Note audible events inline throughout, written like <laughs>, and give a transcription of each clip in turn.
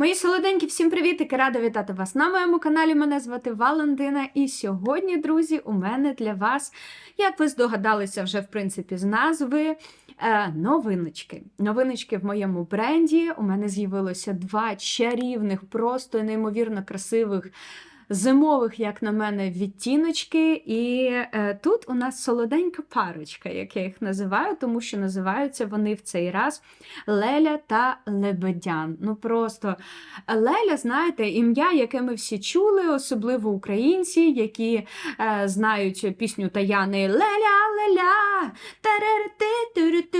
Мої солоденькі, всім привіт! Рада вітати вас на моєму каналі. Мене звати Валентина. І сьогодні, друзі, у мене для вас, як ви здогадалися, вже в принципі з назви. е, Новиночки. Новиночки в моєму бренді. У мене з'явилося два чарівних, просто неймовірно красивих зимових, як на мене, відтіночки. І е, тут у нас солоденька парочка, як я їх називаю, тому що називаються вони в цей раз Леля та Лебедян. Ну просто Леля, знаєте, ім'я, яке ми всі чули, особливо українці, які е, знають пісню Таяни Леля, Леля, тарарити-туриту.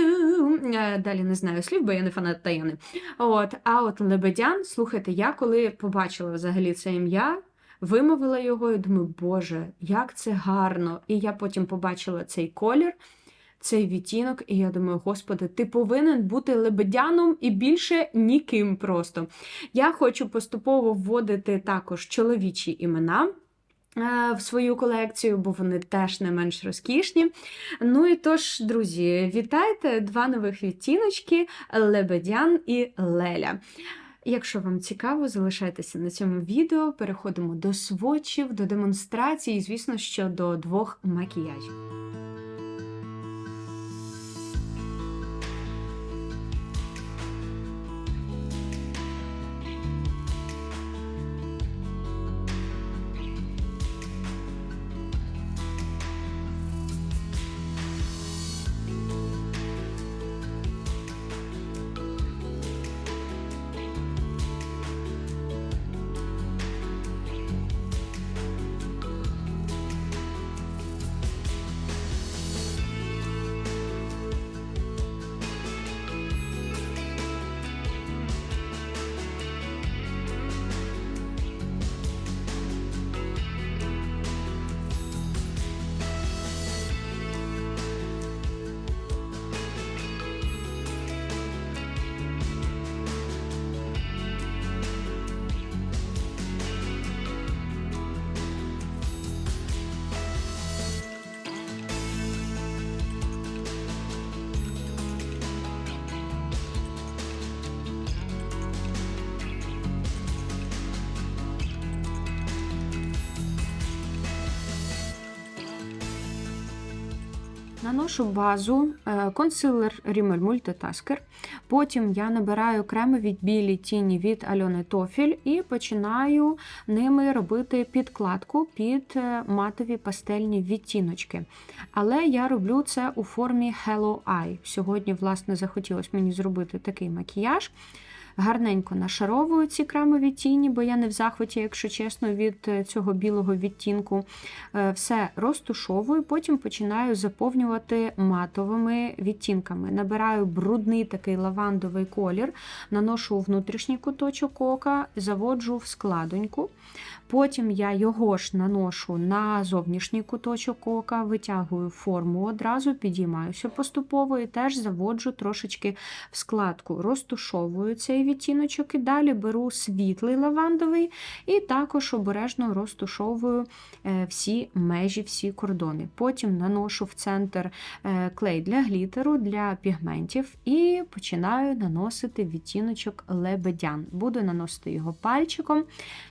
Е, Далі не знаю слів, бо я не фанат Таяни. От, а от Лебедян, слухайте, я коли побачила взагалі це ім'я. Вимовила його і думаю, Боже, як це гарно! І я потім побачила цей колір, цей відтінок, і я думаю, Господи, ти повинен бути лебедяном і більше ніким просто. Я хочу поступово вводити також чоловічі імена. е, В свою колекцію, бо вони теж не менш розкішні. Ну і тож, друзі, вітайте два нових відтіночки Лебедян і Леля. Якщо вам цікаво, залишайтеся на цьому відео. Переходимо до свочів, до демонстрації, і, звісно, що до двох макіяжів. Наношу базу, е, консилер Rimmel Multitasker. Потім я набираю кремові білі тіні від Альони Тофіль і починаю ними робити підкладку під е, матові пастельні відтіночки. Але я роблю це у формі Hello Eye. Сьогодні, власне, захотілося мені зробити такий макіяж. Гарненько нашаровую ці кремові тіні, бо я не в захваті, якщо чесно, від е, цього білого відтінку. Е, Все розтушовую, потім починаю заповнювати матовими відтінками. Набираю брудний такий лавандовий колір, наношу внутрішній куточок ока, заводжу в складоньку. Потім я його ж наношу на зовнішній куточок ока, витягую форму одразу, підіймаюся поступово і теж заводжу трошечки в складку, розтушовую цей відтіночок і далі беру світлий лавандовий і також обережно розтушовую е, всі межі, всі кордони. Потім наношу в центр е, клей для глітеру, для пігментів і починаю наносити відтіночок лебедян. Буду наносити його пальчиком.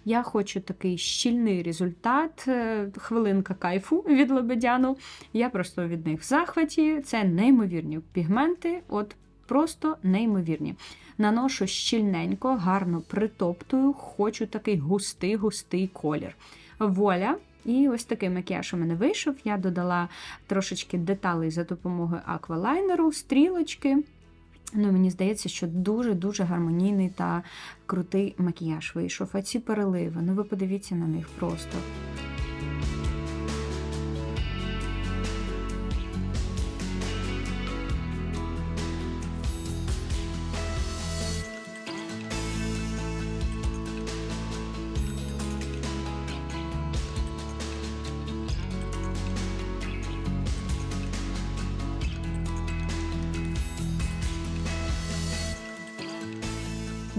Я хочу такий щільний результат, е, хвилинка кайфу від лебедяну. Я просто від них в захваті. Це неймовірні пігменти, от просто неймовірні. Наношу щільненько, гарно притоптую, хочу такий густий-густий колір. Воля. І ось такий макіяж у мене вийшов. Я додала трошечки деталей за допомогою аквалайнеру, стрілочки. Ну, Мені здається, що дуже-дуже гармонійний та крутий макіяж вийшов. А ці переливи, ну ви подивіться на них просто.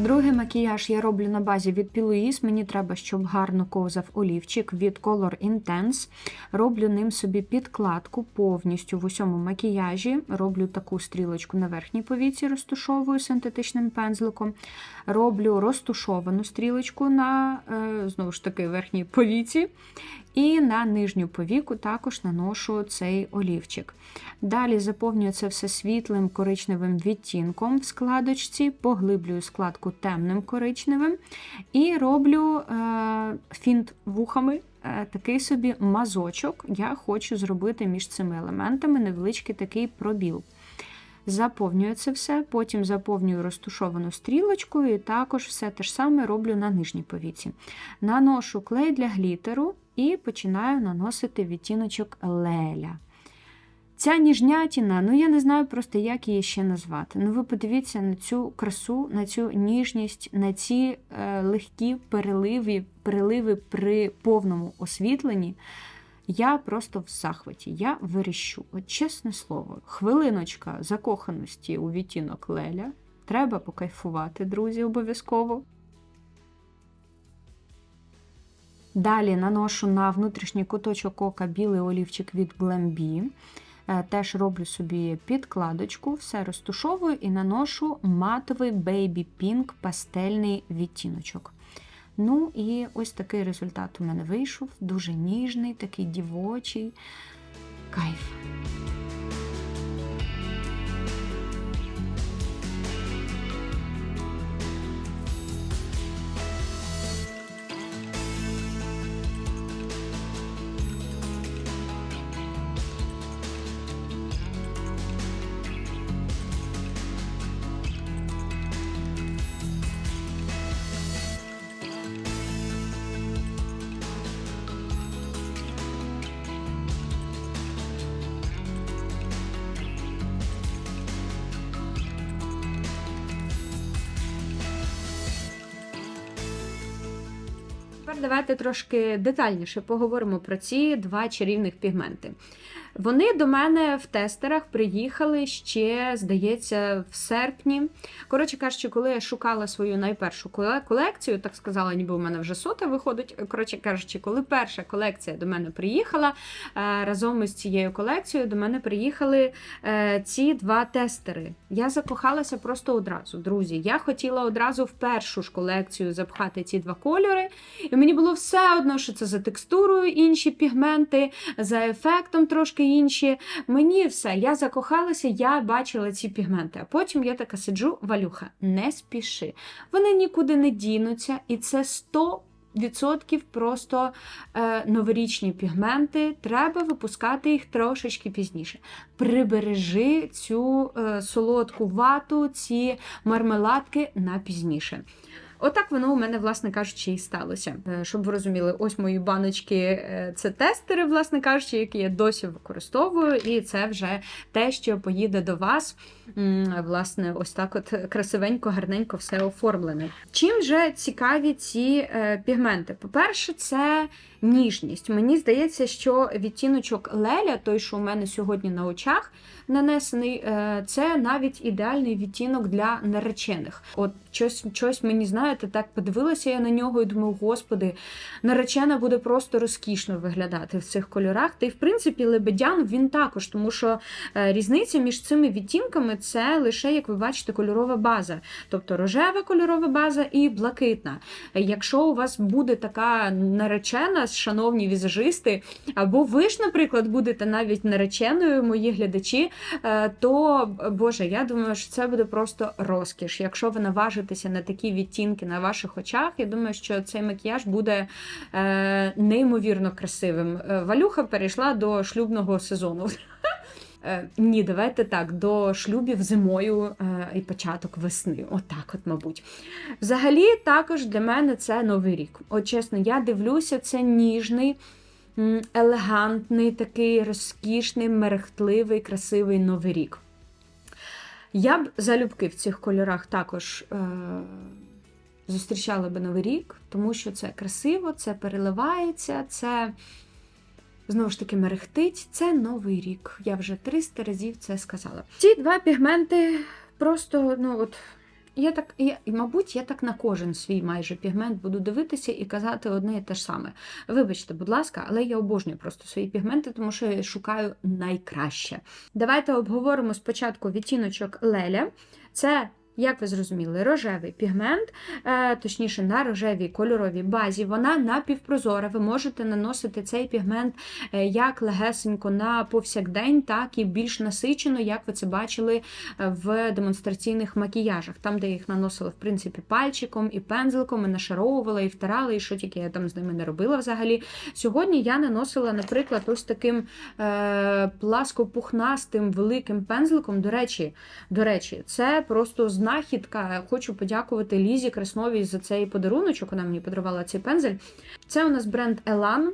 Другий макіяж я роблю на базі від Piluis. Мені треба, щоб гарно ковзав олівчик від Color Intense. Роблю ним собі підкладку повністю в усьому макіяжі. Роблю таку стрілочку на верхній повіці, розтушовую синтетичним пензликом. Роблю розтушовану стрілочку на е, знову ж таки верхній повіці. І на нижню повіку також наношу цей олівчик. Далі заповнюю це все світлим коричневим відтінком в складочці, поглиблюю складку темним коричневим і роблю е, фінт вухами. е, Такий собі мазочок. Я хочу зробити між цими елементами невеличкий такий пробіл. Заповнюю це все, потім заповнюю розтушовану стрілочкою, і також все те ж саме роблю на нижній повіці. Наношу клей для глітеру і починаю наносити відтіночок леля. Ця ніжнятіна, ну я не знаю просто, як її ще назвати. Ну, ви подивіться на цю красу, на цю ніжність, на ці е, легкі переливи, переливи при повному освітленні. Я просто в захваті, я верещу. От чесне слово, хвилиночка закоханості у відтінок Леля. Треба покайфувати, друзі, обов'язково. Далі наношу на внутрішній куточок ока білий олівчик від Glambi. Е, Теж роблю собі підкладочку, все розтушовую і наношу матовий Baby Pink пастельний відтіночок. Ну і ось такий результат у мене вийшов. Дуже ніжний, такий дівочий. Кайф. Давайте трошки детальніше поговоримо про ці два чарівних пігменти. Вони до мене в тестерах приїхали ще, здається, в серпні. Коротше кажучи, коли я шукала свою найпершу колекцію, так сказала, ніби у мене вже сота виходить. Коротше кажучи, коли перша колекція до мене приїхала, е, разом із цією колекцією до мене приїхали е, ці два тестери. Я закохалася просто одразу, друзі. Я хотіла одразу в першу ж колекцію запхати ці два кольори. І мені було все одно, що це за текстурою інші пігменти, за ефектом трошки інші. Мені все, я закохалася, я бачила ці пігменти. А потім я така сиджу, Валюха, не спіши. Вони нікуди не дінуться, і це 100 Відсотків просто е, новорічні пігменти, треба випускати їх трошечки пізніше. Прибережи цю е, солодку вату, ці мармеладки на пізніше. Отак воно у мене, власне кажучи, і сталося. Е, Щоб ви розуміли, ось мої баночки е, це тестери, власне кажучи, які я досі використовую, і це вже те, що поїде до вас. Власне, ось так от красивенько, гарненько все оформлене. Чим же цікаві ці е, пігменти? По-перше, це ніжність. Мені здається, що відтіночок Леля, той, що у мене сьогодні на очах нанесений, е, це навіть ідеальний відтінок для наречених. От щось, щось мені, знаєте, так подивилася я на нього і думаю, господи, наречена буде просто розкішно виглядати в цих кольорах. Та й в принципі лебедян він також, тому що е, різниця між цими відтінками це лише, як ви бачите, кольорова база, тобто рожева кольорова база і блакитна. Якщо у вас буде така наречена, шановні візажисти, або ви ж, наприклад, будете навіть нареченою, мої глядачі, е, то Боже, я думаю, що це буде просто розкіш. Якщо ви наважитеся на такі відтінки на ваших очах, я думаю, що цей макіяж буде е, неймовірно красивим. Е, Валюха перейшла до шлюбного сезону. Е, Ні, давайте так, до шлюбів зимою е, і початок весни. Отак, от, мабуть. Взагалі, також для мене це новий рік. От чесно, я дивлюся, це ніжний, елегантний, такий розкішний, мерехтливий, красивий новий рік. Я б залюбки в цих кольорах також е, зустрічала би новий рік, тому що це красиво, це переливається, це знову ж таки мерехтить. Це новий рік. Я вже 300 разів це сказала. Ці два пігменти просто, ну от. Я так, я, мабуть, я так на кожен свій майже пігмент буду дивитися і казати одне і те ж саме. Вибачте, будь ласка, але я обожнюю просто свої пігменти, тому що я шукаю найкраще. Давайте обговоримо спочатку відтіночок Леля. Це як ви зрозуміли, рожевий пігмент, е, точніше, на рожевій кольоровій базі, вона напівпрозора. Ви можете наносити цей пігмент е, як легесенько на повсякдень, так і більш насичено, як ви це бачили е, в демонстраційних макіяжах, там, де їх наносила, в принципі, пальчиком і пензликом, і нашаровувала, і втирала, і що тільки я там з ними не робила взагалі. Сьогодні я наносила, наприклад, ось таким е, пласкопухнастим великим пензликом. До речі, до речі, це просто знак знахідка. Хочу подякувати Лізі Красновій за цей подаруночок. Вона мені подарувала цей пензель. Це у нас бренд Elan.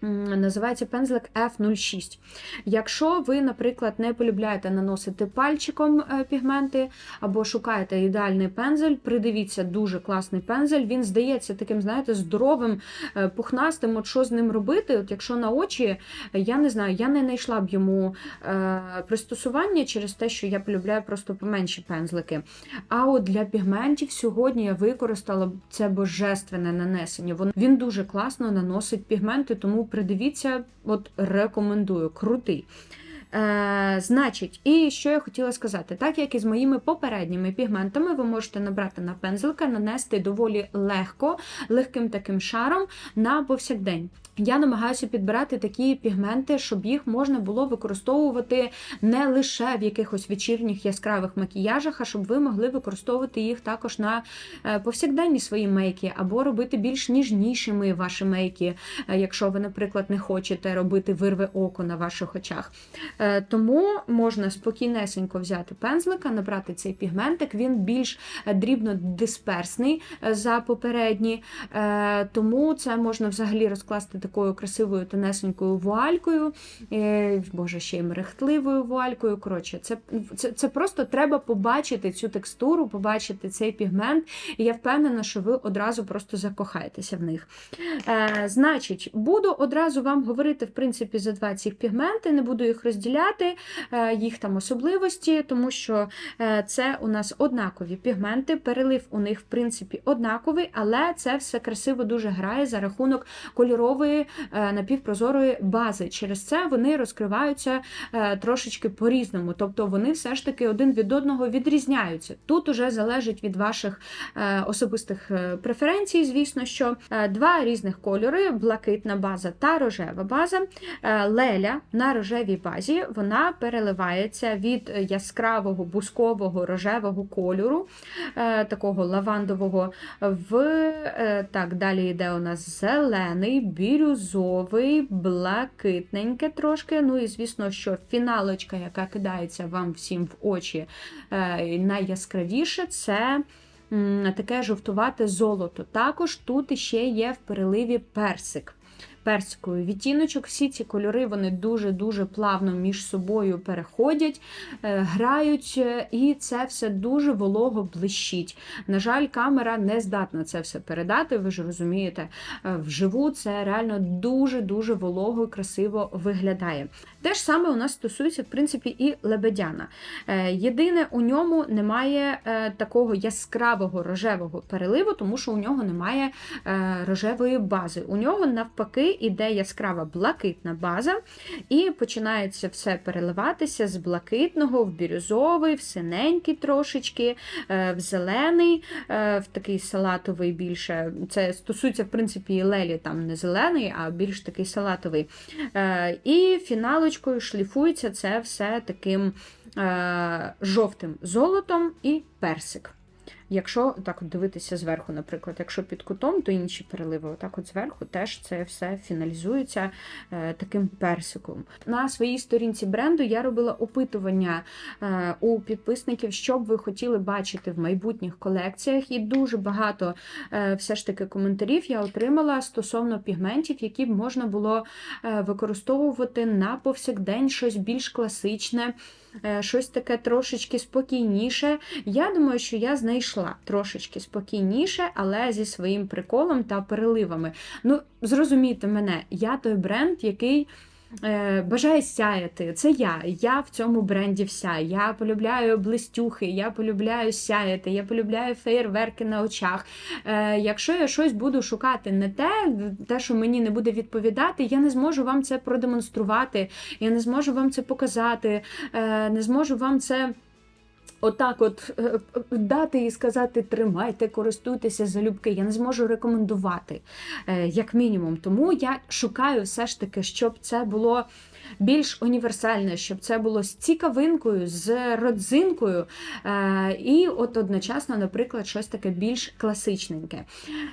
Називається пензлик F06. Якщо ви, наприклад, не полюбляєте наносити пальчиком е, пігменти або шукаєте ідеальний пензель, придивіться, дуже класний пензель. Він здається таким, знаєте, здоровим, е, пухнастим. От що з ним робити? От Якщо на очі, я не знаю, я не знайшла б йому е, пристосування через те, що я полюбляю просто поменші пензлики. А от для пігментів сьогодні я використала це божественне нанесення. Він дуже класно наносить пігменти, тому придивіться, от рекомендую, крутий. Е, Значить, і що я хотіла сказати, так як і з моїми попередніми пігментами, ви можете набрати на пензлика, нанести доволі легко, легким таким шаром на повсякдень. Я намагаюся підбирати такі пігменти, щоб їх можна було використовувати не лише в якихось вечірніх яскравих макіяжах, а щоб ви могли використовувати їх також на е, повсякденні свої мейки, або робити більш ніжнішими ваші мейки, е, якщо ви, наприклад, не хочете робити вирве око на ваших очах. Е, тому можна спокійнесенько взяти пензлика, набрати цей пігментик, він більш дрібно дисперсний за попередній, тому це можна взагалі розкласти такою красивою тонесенькою вуалькою, е, боже, ще й мерехтливою вуалькою. Коротше, це, це, це просто треба побачити цю текстуру, побачити цей пігмент, і я впевнена, що ви одразу просто закохаєтеся в них. Е, Значить, буду одразу вам говорити, в принципі, за два ці пігменти, не буду їх розділяти, е, їх там особливості, тому що е, це у нас однакові пігменти, перелив у них, в принципі, однаковий, але це все красиво дуже грає за рахунок кольорової е, напівпрозорої бази. Через це вони розкриваються трошечки по-різному, тобто вони все ж таки один від одного відрізняються. Тут уже залежить від ваших особистих преференцій, звісно, що два різних кольори: блакитна база та рожева база. Леля на рожевій базі вона переливається від яскравого бускового рожевого кольору, такого лавандового, в так, далі йде у нас зелений, бірю бірюзовий, блакитненьке трошки. Ну і, звісно, що фіналочка, яка кидається вам всім в очі, е, найяскравіше це. Таке жовтувате золото. Також тут ще є в переливі персик персиковий відтіночок. Всі ці кольори вони дуже-дуже плавно між собою переходять, грають, і це все дуже волого блищить. На жаль, камера не здатна це все передати, ви ж розумієте, вживу це реально дуже-дуже волого і красиво виглядає. Те ж саме у нас стосується, в принципі, і лебедяна. Єдине, у ньому немає такого яскравого рожевого переливу, тому що у нього немає рожевої бази. У нього навпаки іде яскрава блакитна база, і починається все переливатися з блакитного в бірюзовий, в синенький трошечки, е, в зелений, е, в такий салатовий більше. Це стосується, в принципі, і лелі, там не зелений, а більш такий салатовий. Е, і фіналочкою шліфується це все таким жовтим золотом і персик. Якщо так от дивитися зверху, наприклад, якщо під кутом, то інші переливи. Отак от зверху теж це все фіналізується е, таким персиком. На своїй сторінці бренду я робила опитування е, у підписників, що б ви хотіли бачити в майбутніх колекціях, і дуже багато е, все ж таки коментарів я отримала стосовно пігментів, які б можна було використовувати на повсякдень щось більш класичне. Е, щось таке трошечки спокійніше. Я думаю, що я знайшла трошечки спокійніше, але зі своїм приколом та переливами. Ну, зрозумійте мене, я той бренд, який. Е, бажає сяяти. Це я. Я в цьому бренді вся. Я полюбляю блистюхи, я полюбляю сяяти, я полюбляю феєрверки на очах. Е, Якщо я щось буду шукати не те, те, що мені не буде відповідати, я не зможу вам це продемонструвати, я не зможу вам це показати, е, не зможу вам це. Отак, от е, дати і сказати тримайте, користуйтеся залюбки. Я не зможу рекомендувати, е, як мінімум. Тому я шукаю все ж таки, щоб це було більш універсальне, щоб це було з цікавинкою, з родзинкою, е, і от одночасно, наприклад, щось таке більш класичненьке.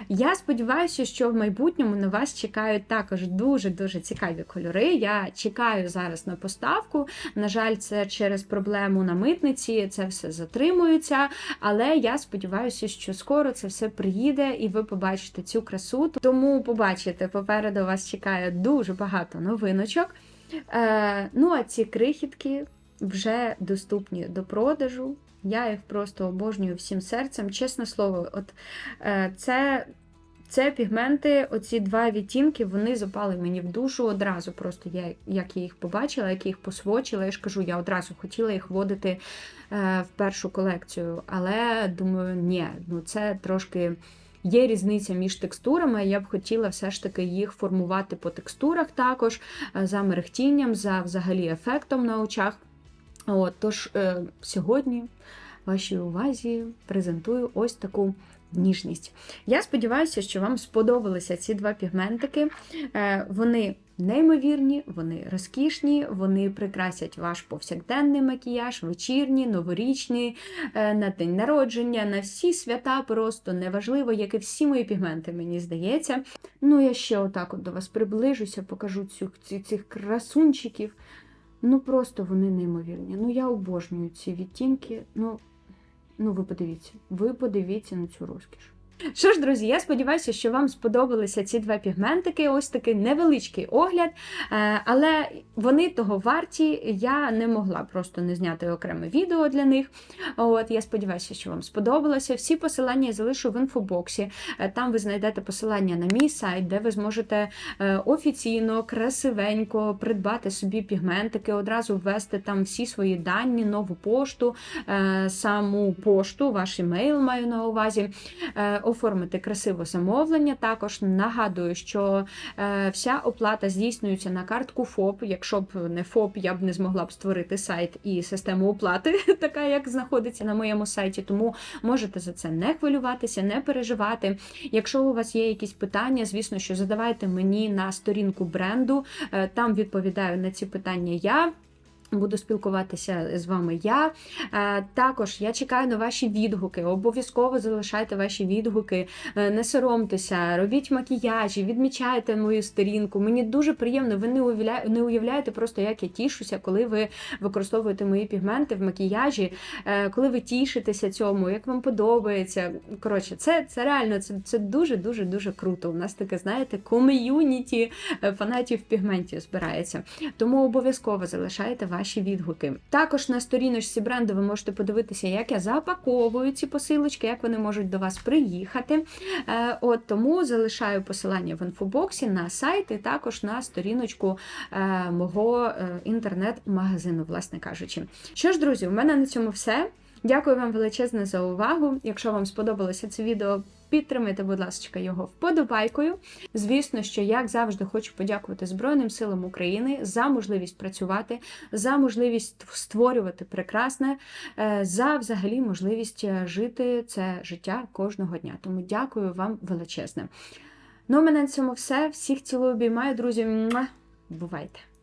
Я сподіваюся, що в майбутньому на вас чекають також дуже-дуже цікаві кольори. Я чекаю зараз на поставку. На жаль, це через проблему на митниці, це все затримується. Але я сподіваюся, що скоро це все приїде і ви побачите цю красу. Тому побачите, попереду вас чекає дуже багато новиночок. Е, ну, а ці крихітки вже доступні до продажу. Я їх просто обожнюю всім серцем. Чесне слово, от е, це. Це пігменти, оці два відтінки, вони запали мені в душу одразу. Просто я, як я їх побачила, як я їх посвочила, я ж кажу, я одразу хотіла їх вводити е, в першу колекцію. Але думаю, ні, ну це трошки є різниця між текстурами. Я б хотіла все ж таки їх формувати по текстурах також, е, за мерехтінням, за взагалі ефектом на очах. От, Тож е, сьогодні вашій увазі презентую ось таку ніжність. Я сподіваюся, що вам сподобалися ці два пігментики. Е, Вони неймовірні, вони розкішні, вони прикрасять ваш повсякденний макіяж, вечірній, новорічний, е, на день народження, на всі свята просто неважливо, як і всі мої пігменти, мені здається. Ну, я ще отак от до вас приближуся, покажу ці, цих красунчиків. Ну, просто вони неймовірні. Ну, я обожнюю ці відтінки. Ну, ну ви подивіться, ви подивіться на цю розкіш. Що ж, друзі, я сподіваюся, що вам сподобалися ці два пігментики. Ось такий невеличкий огляд, е, але вони того варті. Я не могла просто не зняти окреме відео для них. От я сподіваюся, що вам сподобалося. Всі посилання я залишу в інфобоксі. Е, Там ви знайдете посилання на мій сайт, де ви зможете е, офіційно, красивенько придбати собі пігментики, одразу ввести там всі свої дані, нову пошту, саму пошту, ваш емейл маю на увазі оформити красиво замовлення. Також нагадую, що е, вся оплата здійснюється на картку ФОП. Якщо б не ФОП, я б не змогла б створити сайт і систему оплати, <laughs> така як знаходиться на моєму сайті. Тому можете за це не хвилюватися, не переживати. Якщо у вас є якісь питання, звісно, що задавайте мені на сторінку бренду, е, там відповідаю на ці питання я. Буду спілкуватися з вами я. Е, також я чекаю на ваші відгуки. Обов'язково залишайте ваші відгуки, е, не соромтеся, робіть макіяжі, відмічайте мою сторінку. Мені дуже приємно, ви не уявляєте просто, як я тішуся, коли ви використовуєте мої пігменти в макіяжі, е, коли ви тішитеся цьому, як вам подобається. Коротше, це це реально це це дуже-дуже дуже круто. У нас таке, знаєте, ком'юніті фанатів пігментів збирається. Тому обов'язково залишайте ваші відгуки. Також на сторіночці бренду ви можете подивитися, як я запаковую ці посилочки, як вони можуть до вас приїхати. Е, от Тому залишаю посилання в інфобоксі на сайт і також на сторіночку е, мого е, інтернет-магазину, власне кажучи. Що ж, друзі, у мене на цьому все. Дякую вам величезне за увагу. Якщо вам сподобалося це відео, Підтримайте, будь ласка, його вподобайкою. Звісно, що як завжди хочу подякувати Збройним силам України за можливість працювати, за можливість створювати прекрасне, е, за взагалі можливість е, жити це життя кожного дня. Тому дякую вам величезне. Ну, у мене на цьому все. Всіх цілую обіймаю, друзі. Бувайте!